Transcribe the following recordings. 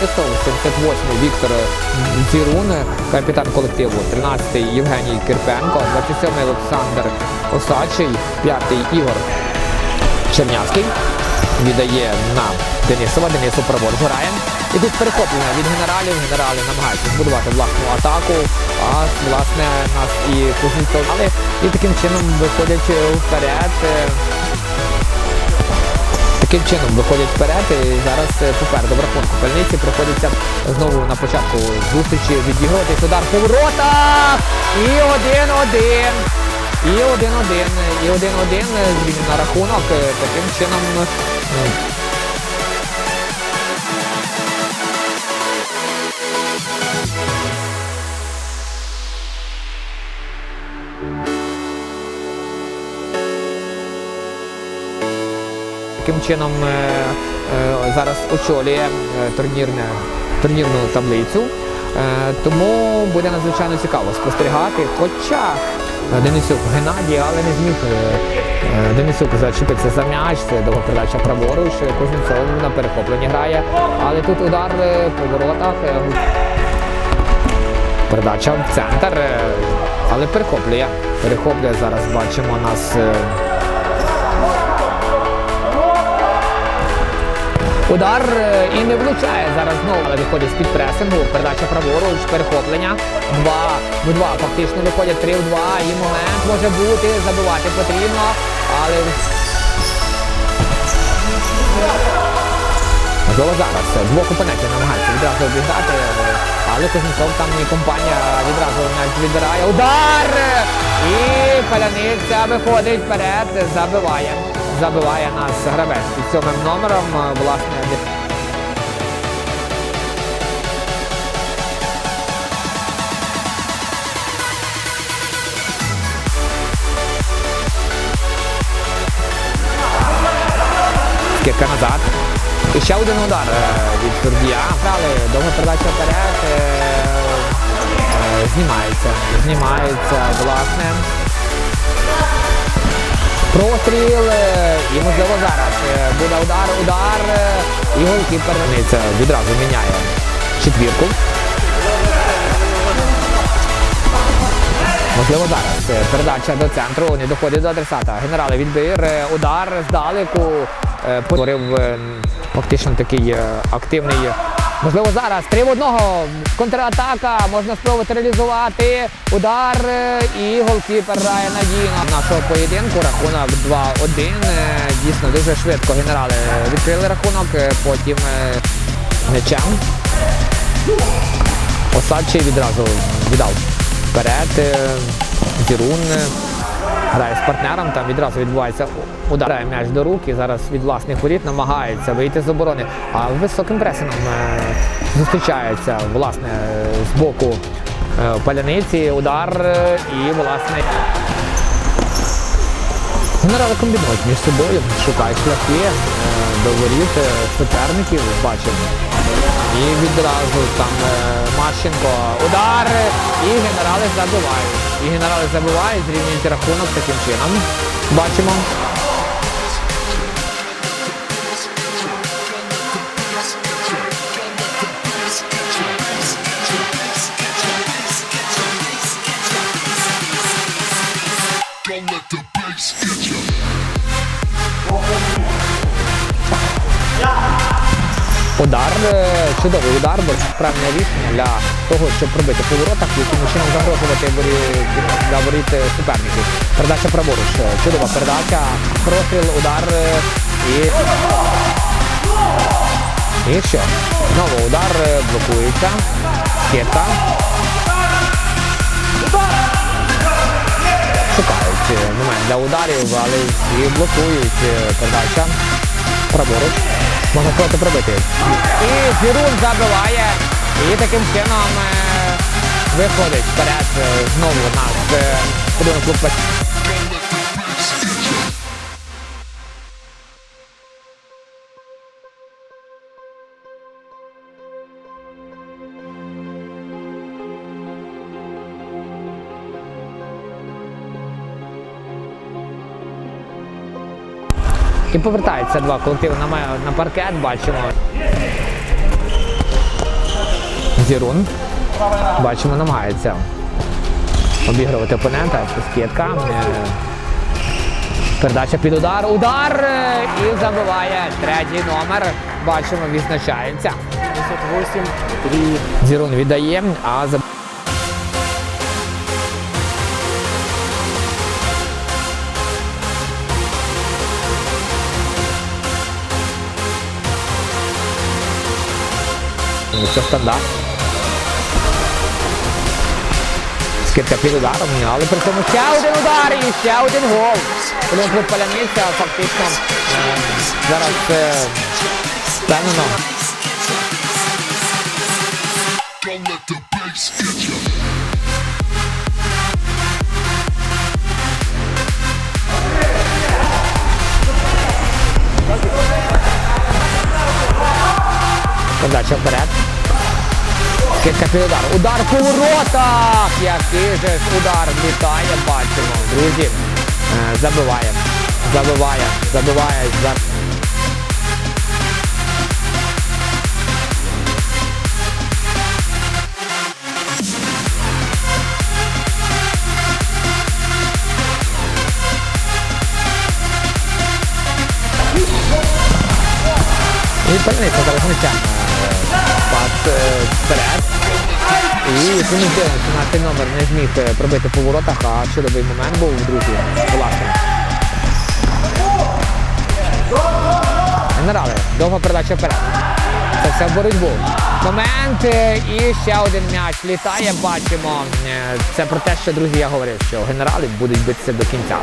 Борисов, 78-й Віктор Зірун, капітан колективу, 13-й Євгеній Кирпенко, 27-й Олександр Осадчий, 5-й Ігор Чернявський віддає на Денисова, Денисов праворуч грає. І тут перехоплення від генералів. Генерали намагаються збудувати власну атаку, а власне нас і Кузнєцов. Але і таким чином виходять е, вперед. Е, Таким чином виходять вперед і зараз е, попереду в рахунку пальниці приходиться знову на початку зустрічі відігруватись удар поворота. І один-один. І один-один. І один-один на рахунок. Е, Таким чином таким чином е, е, зараз очолює е, турнірне, турнірну таблицю. Тому буде надзвичайно цікаво спостерігати. Хоча Денисюк Геннадій, але не зміг. Денисюк зачепився за м'яч, це довга передача праворуч, Кузнєцов на перехопленні грає. Але тут удар по воротах. Передача в центр, але перехоплює. Перехоплює зараз. Бачимо нас. Удар е, і не влучає зараз знову виходить з-під пресингу. Передача праворуч, перехоплення. Два в два. Фактично виходять три в два. І момент може бути, забивати потрібно, але можливо зараз двох опонентів намагаються відразу обіграти, але Кузнецов там і компанія відразу м'яч відбирає. Удар! І паляниця виходить вперед, забиває. Забиває нас гравець під сьомим номером. е, Власне, Кірка назад. І ще один удар е, від Турбія. Але довга передача вперед. е, Знімається. Знімається, власне. Простріл. І можливо зараз е, буде удар, удар. е, І голкіпер це відразу міняє четвірку. Можливо, зараз е, передача до центру, не доходить до адресата. Генерали відбір, удар здалеку. Потворив фактично такий активний. Можливо, зараз три в одного. Контратака, можна спробувати реалізувати. Удар е, і голкіпер грає надійно. Нашого поєдинку рахунок 2-1. Е, Дійсно дуже швидко генерали відкрили рахунок, е, потім м'ячем. Осадчий відразу віддав вперед. Зірун грає з партнером, там відразу відбувається удар. М'яч до рук і зараз від власних воріт намагається вийти з оборони. А високим пресингом е, зустрічається власне е, з боку е, паляниці, удар е, і власне. Генерали комбінують між собою, шукають шляхи е, до е, суперників, бачимо. І відразу там е, Марченко удар і генерали забивають. І генерали забивають, зрівнюють рахунок таким чином. Бачимо. Удар, е, чудовий удар, бо це правильне рішення для того, щоб пробити по воротах, яким чином загрожувати для суперників. Передача праворуч. Чудова передача, простріл, удар і. І що? Знову удар блокується. Скидка. Шукають момент для ударів, але і блокують передача. Праворуч. Можна просто пробити. І Зірун забиває. І таким чином е, виходить вперед е, знову наш е, клуб І повертаються два колективи на, на паркет, бачимо. Зірун. Бачимо, намагається обігрувати опонента. Скидка. Е, Передача під удар. Удар і забиває третій номер. Бачимо, відзначається. 58, 3. Зірун віддає, а за стандарт. Скидка під ударом, але при цьому ще один удар і ще один гол. Олімпик Паляниця фактично зараз впевнено. Подача вперед. Під удар. Удар по воротах! Який же удар влітає, бачимо. Друзі, е, забиває. Забиває, забиває. За... І перениця зараз м'яча. Пас вперед. І тому 17 номер не зміг е, пробити по воротах, а чудовий момент був, друзі, власне. Генерали, довга передача вперед. Це все боротьбу. Момент е, і ще один м'яч літає, бачимо. Е, Це про те, що, друзі, я говорив, що генерали будуть битися до кінця.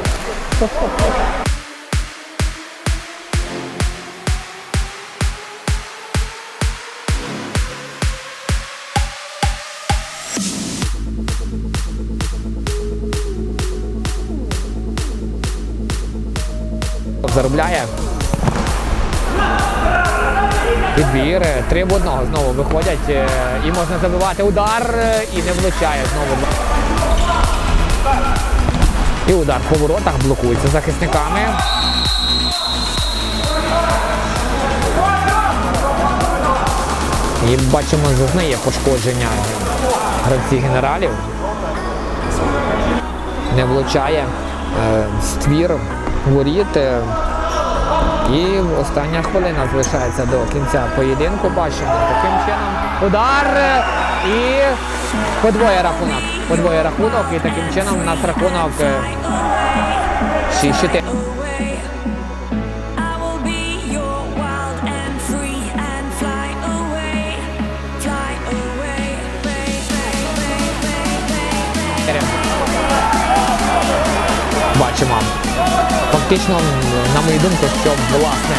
Заробляє. Відбір. е, Три в одного знову виходять е, і можна забивати удар е, і не влучає знову. І удар по воротах блокується захисниками. І бачимо, зазнає пошкодження гравці генералів. Не влучає ствір воріт. е, і остання хвилина залишається до кінця поєдинку. Бачимо таким чином. Удар е, і подвоє рахунок. Подвоє рахунок і таким чином у нас рахунок е, 6-4. Бачимо. Фактично, на мою думку, що власне